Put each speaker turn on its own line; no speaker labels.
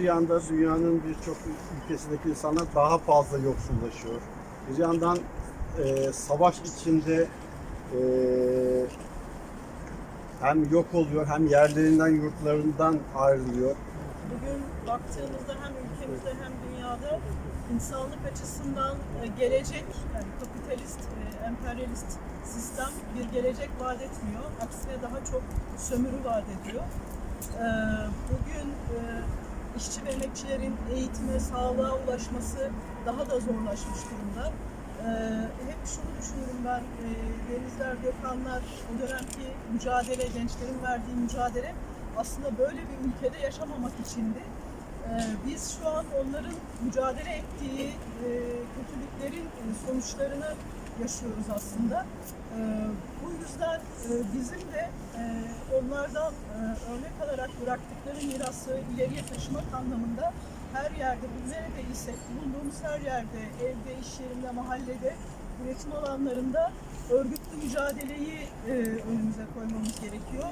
yanda dünyanın birçok ülkesindeki insanlar daha fazla yoksullaşıyor. Bir yandan e, savaş içinde e, hem yok oluyor hem yerlerinden yurtlarından ayrılıyor.
Bugün baktığımızda hem ülkemizde hem dünyada insanlık açısından e, gelecek, yani kapitalist, e, emperyalist sistem bir gelecek vaat etmiyor. Aksine daha çok sömürü vaat ediyor. E, Bugün işçi ve emekçilerin eğitime, sağlığa ulaşması daha da zorlaşmış durumda. E, Hep şunu düşünürüm ben, e, Denizler, Gökhanlar, o dönemki mücadele, gençlerin verdiği mücadele aslında böyle bir ülkede yaşamamak içindi. Ee, Biz şu an onların mücadele ettiği e, kötülüklerin e, sonuçlarını yaşıyoruz aslında. Ee, Bu yüzden e, bizim de e, onlardan e, örnek alarak bıraktıkları mirası ileriye taşımak anlamında her yerde, neredeysek, bulunduğumuz her yerde, evde, iş yerinde, mahallede, üretim alanlarında örgütlü mücadeleyi e, önümüze koymamız gerekiyor.